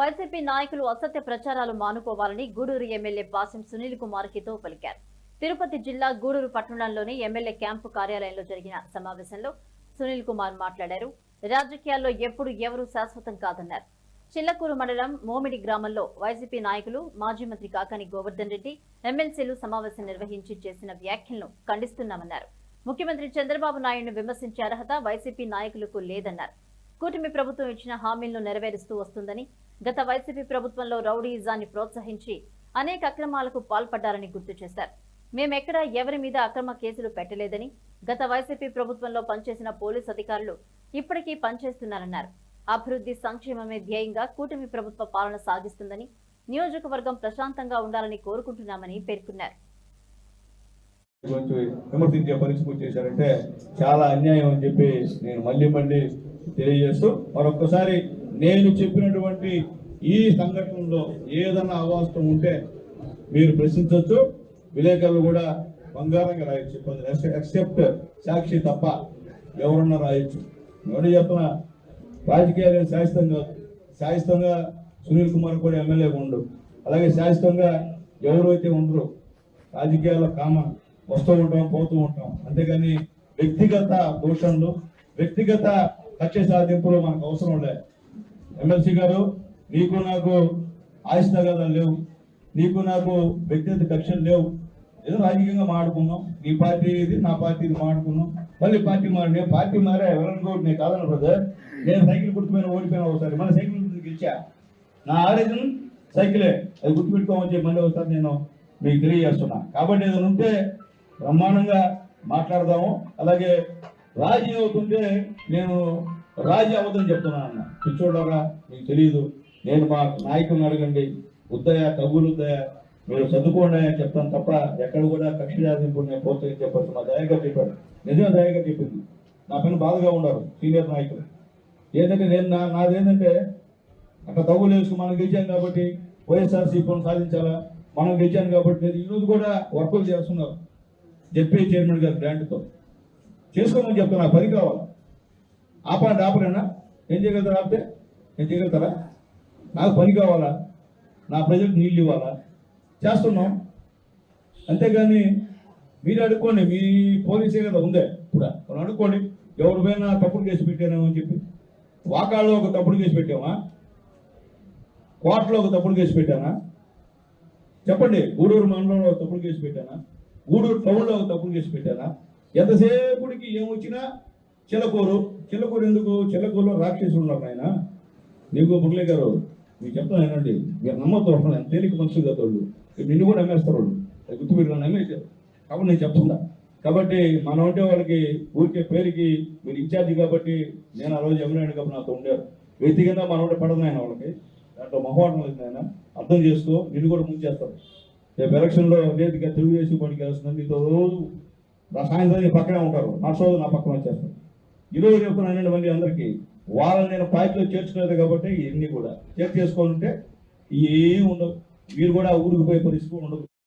YCP నాయకులు అసత్య ప్రచారాలు మానుకోవాలని గూడూరు ఎమ్మెల్యే బాసిం సునీల్ కుమార్ హితో పలికారు తిరుపతి జిల్లా గూడూరు పట్టణంలోని ఎమ్మెల్యే క్యాంపు కార్యాలయంలో జరిగిన సమావేశంలో సునీల్ కుమార్ మాట్లాడారు. రాజకీయాల్లో ఎప్పుడు ఎవరు శాశ్వతం కాదన్నారు. చిల్లకూరు మండలం మోమిడి గ్రామంలో వైసీపీ నాయకులు మాజీ మంత్రి కాకాని గోవర్ధన్ రెడ్డి ఎమ్మెల్సీలు సమావేశం నిర్వహించి చేసిన వ్యాఖ్యలను ఖండిస్తున్నామన్నారు. ముఖ్యమంత్రి చంద్రబాబు నాయుడును విమర్శించే అర్హత వైసీపీ నాయకులకు లేదన్నారు. కూటమి ప్రభుత్వం ఇచ్చిన హామీలను నెరవేరుస్తూ వస్తుందని గత వైసీపీ ప్రభుత్వంలో రౌడీయిజాన్ని ప్రోత్సహించి అనేక అక్రమాలకు పాల్పడ్డారని గుర్తు చేశారు. మేమెక్కడా ఎవరి మీద అక్రమ కేసులు పెట్టలేదని గత వైసీపీ ప్రభుత్వంలో పనిచేసిన పోలీస్ అధికారులు ఇప్పటికీ పనిచేస్తున్నారన్నారు. అభివృద్ధి సంక్షేమమే ధ్యేయంగా కూటమి ప్రభుత్వ పాలన సాగిస్తుందని నియోజకవర్గం ప్రశాంతంగా ఉండాలని కోరుకుంటున్నామని పేర్కొన్నారు. విమర్శించే పరిస్థితి చేశారంటే చాలా అన్యాయం అని చెప్పి నేను మళ్ళీ మళ్ళీ తెలియజేస్తూ మరొకసారి నేను చెప్పినటువంటి ఈ సంఘటనలో ఏదన్నా అవాస్తవం ఉంటే మీరు ప్రశ్నించవచ్చు విలేకరులు కూడా బంగారంగా రాయొచ్చు. ఎక్సెప్ట్ సాక్షి తప్ప ఎవరన్నా రాయొచ్చు. నేను చెప్తున్నా రాజకీయాలు శాశ్వతం కాదు. శాశ్వతంగా సునీల్ కుమార్ కూడా ఎమ్మెల్యేగా ఉండు. అలాగే శాశ్వతంగా ఎవరైతే ఉండరు రాజకీయాల్లో కామన్ వస్తూ ఉంటాం పోతూ ఉంటాం. అంతేగాని వ్యక్తిగత దూషణలు వ్యక్తిగత కక్ష సాధింపులు మనకు అవసరం లే. ఎమ్మెల్సీ గారు నీకు నాకు ఆయుష్ తగాదాలు లేవు. నీకు నాకు వ్యక్తిగత కక్షలు లేవు. ఏదో రాజకీయంగా మాడుకున్నాం నీ పార్టీ ఇది నా పార్టీ ఇది మాడుకున్నాం మళ్ళీ పార్టీ మారి నేను పార్టీ మారా ఎవరైనా కూడా నేను కాదన్న బ్రదర్ నేను సైకిల్ గుర్తుపోయిన ఓడిపోయినా ఒకసారి. మళ్ళీ సైకిల్ గెలిచా? నా ఆరోగ్యం సైకిలే. అది గుర్తుపెట్టుకోమని చెప్పి మళ్ళీ ఒకసారి నేను మీకు తెలియజేస్తున్నా. కాబట్టి ఏదైనా ఉంటే బ్రహ్మాండంగా మాట్లాడదాము. అలాగే రాజీ అవుతుంటే నేను రాజీ అవ్వదని చెప్తున్నాను అన్న. పిచ్చోడరా మీకు తెలియదు నేను మా నాయకులను అడగండి. ఉద్దయ కబులు ఉద్దయ మీరు చదువుకోండి అని చెప్తాను తప్ప ఎక్కడ కూడా కక్ష జాతింపు నేను పోతే చెప్పచ్చు. మా దయగా చెప్పాడు. నిజమే దయగా చెప్పింది. నా పైన బాధగా ఉన్నారు సీనియర్ నాయకులు. ఏంటంటే నేను నా నాదేంటంటే అక్కడ తగులు వేసుకుని మనం గెలిచాం కాబట్టి వైఎస్ఆర్సీపీని సాధించాలా? మనం గెలిచాను కాబట్టి నేను ఈరోజు కూడా వర్కులు చేస్తున్నారు. జెడ్పీ చైర్మన్ గారు గ్రాంట్తో. చేసుకోమని చెప్తున్నా పది కావాలి ఆపండి ఆపరేనా ఏం చేయగలుగుతారా ఆపితే? ఏం చేయగలుగుతారా? నాకు పని కావాలా నా ప్రజలకు నీళ్ళు ఇవ్వాలా? చేస్తున్నాం. అంతేగాని మీరు అడుక్కోండి మీ పోలీసే కదా ఉందే ఇప్పుడు మనం అడుక్కోండి ఎవరి పైన తప్పుడు కేసు పెట్టానేమో అని చెప్పి. వాకాళ్ళలో ఒక తప్పుడు కేసు పెట్టామా? కోటలో ఒక తప్పుడు కేసు పెట్టానా? చెప్పండి గూడూరు మండలంలో ఒక తప్పుడు కేసు పెట్టానా? గూడూరు టౌన్లో ఒక తప్పుడు కేసు పెట్టానా? ఎంతసేపుడికి ఏమొచ్చినా చిలకూరు చిలకూరు ఎందుకు? చిలకూరులో రాక్షసులు ఉన్నారు ఆయన నీకు మురళీ గారు మీకు చెప్తాను ఏనండి మీరు నమ్మతో ఆయన తేలిక మనుషులు కదా వాళ్ళు. నిన్ను కూడా నమ్మేస్తారు వాళ్ళు. గుర్తు మీరు నన్ను నమ్మేశారు కాబట్టి నేను చెప్తున్నా. కాబట్టి మనం ఉంటే వాళ్ళకి ఊరికే పేరుకి మీరు ఇన్ఛార్జి కాబట్టి నేను ఆ రోజు ఎమ్మెల్యే కాబట్టి నాతో ఉండారు. వ్యక్తిగతంగా మనం ఉంటే పడదు ఆయన వాళ్ళకి. దాంట్లో మొహమాటం లేదు ఆయన అర్థం చేసుకో నిన్ను కూడా ముంచేస్తారు. రేపు ఎలక్షన్లో లేదు తెలుగుదేశం పార్టీకి వెళ్తున్నాను నీతో రోజు సాయంత్రం నీ పక్కనే ఉంటారు. నా సోదరు నా పక్కన వచ్చేస్తారు. ఈరోజు చెప్తున్నానండి మళ్ళీ అందరికీ. వాళ్ళని నేను పార్టీలో చేర్చుకోలేదు కాబట్టి ఇవన్నీ కూడా. చేర్చేసుకొని ఉంటే ఏం ఉండవు మీరు కూడా ఊరికి పోయే పరిస్థితి ఉండదు.